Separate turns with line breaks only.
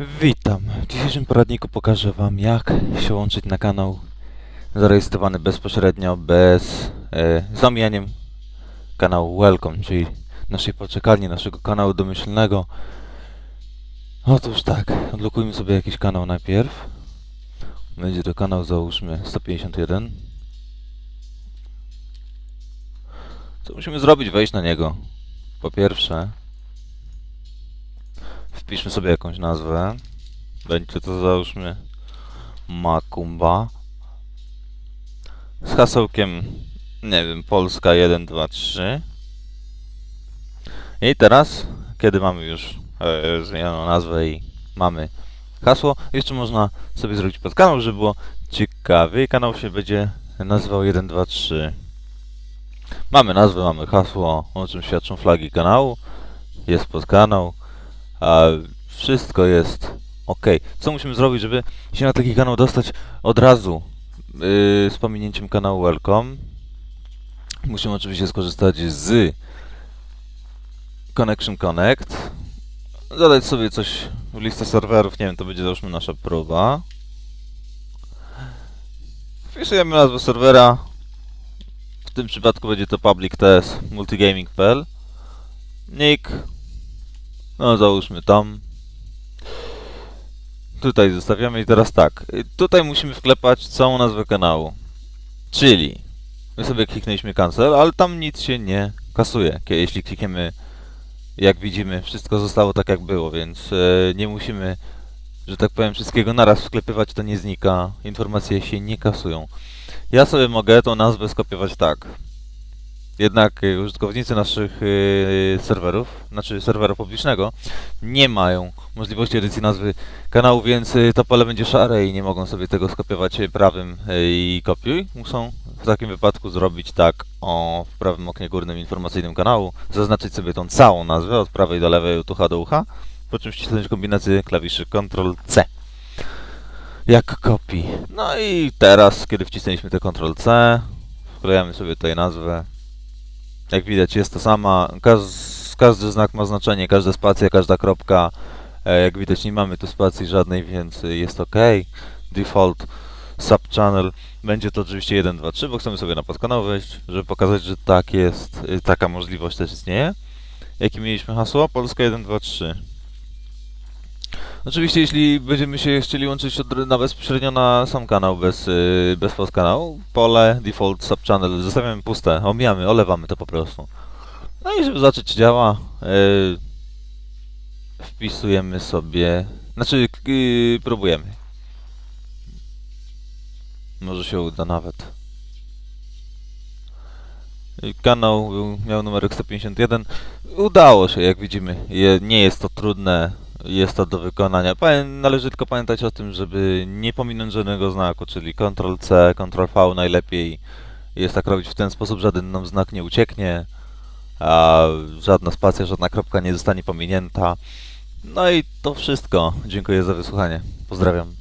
Witam. W dzisiejszym poradniku pokażę Wam, jak się łączyć na kanał zarejestrowany bezpośrednio, bez e, zamijaniem kanału Welcome, czyli naszej poczekalni, naszego kanału domyślnego. Otóż tak, odblokujmy sobie jakiś kanał najpierw. Będzie to kanał, załóżmy, 151. Co musimy zrobić? Wejść na niego. Po pierwsze, Wpiszmy sobie jakąś nazwę. Będzie to załóżmy Makumba. Z hasełkiem, nie wiem, Polska 1, 2, 3. I teraz, kiedy mamy już e, zmienioną nazwę i mamy hasło, jeszcze można sobie zrobić podkanał, żeby było ciekawie. Kanał się będzie nazywał 1, 2, 3. Mamy nazwę, mamy hasło, o czym świadczą flagi kanału. Jest podkanał. A wszystko jest ok. Co musimy zrobić, żeby się na taki kanał dostać od razu yy, z pominięciem kanału Welcome? Musimy oczywiście skorzystać z Connection Connect. Zadać sobie coś w listę serwerów, nie wiem, to będzie załóżmy nasza próba. Wpisujemy nazwę serwera. W tym przypadku będzie to public test multigaming.pl. Nick no załóżmy tam. Tutaj zostawiamy i teraz tak. Tutaj musimy wklepać całą nazwę kanału. Czyli my sobie kliknęliśmy cancel, ale tam nic się nie kasuje. Jeśli klikniemy, jak widzimy, wszystko zostało tak jak było, więc e, nie musimy, że tak powiem, wszystkiego naraz wklepywać, to nie znika. Informacje się nie kasują. Ja sobie mogę tą nazwę skopiować tak. Jednak y, użytkownicy naszych y, serwerów, znaczy serwera publicznego, nie mają możliwości edycji nazwy kanału, więc y, to pole będzie szare i nie mogą sobie tego skopiować prawym i kopiuj. Muszą w takim wypadku zrobić tak o w prawym oknie górnym informacyjnym kanału, zaznaczyć sobie tą całą nazwę od prawej do lewej, od ucha do ucha, po czym wcisnąć kombinację klawiszy Ctrl-C. Jak kopii. No i teraz, kiedy wcisnęliśmy te Ctrl-C, wklejamy sobie tutaj nazwę jak widać jest to sama, każ, każdy znak ma znaczenie, każda spacja, każda kropka. E, jak widać nie mamy tu spacji żadnej, więc jest ok. Default subchannel będzie to oczywiście 1, 2, 3, bo chcemy sobie na podkanał wejść, żeby pokazać, że tak jest, y, taka możliwość też istnieje. Jakie mieliśmy hasło? Polska 1, 2, 3. Oczywiście, jeśli będziemy się chcieli łączyć od, na bezpośrednio na sam kanał, bez, yy, bez podkanału, pole default subchannel zostawiamy puste, omijamy, olewamy to po prostu. No i żeby zobaczyć, czy działa, yy, wpisujemy sobie, znaczy yy, próbujemy. Może się uda nawet. I Kanał miał numerek 151. Udało się, jak widzimy. Je, nie jest to trudne, jest to do wykonania. Należy tylko pamiętać o tym, żeby nie pominąć żadnego znaku, czyli Ctrl-C, Ctrl-V najlepiej. Jest tak robić w ten sposób, żaden nam znak nie ucieknie, a żadna spacja, żadna kropka nie zostanie pominięta. No i to wszystko. Dziękuję za wysłuchanie. Pozdrawiam.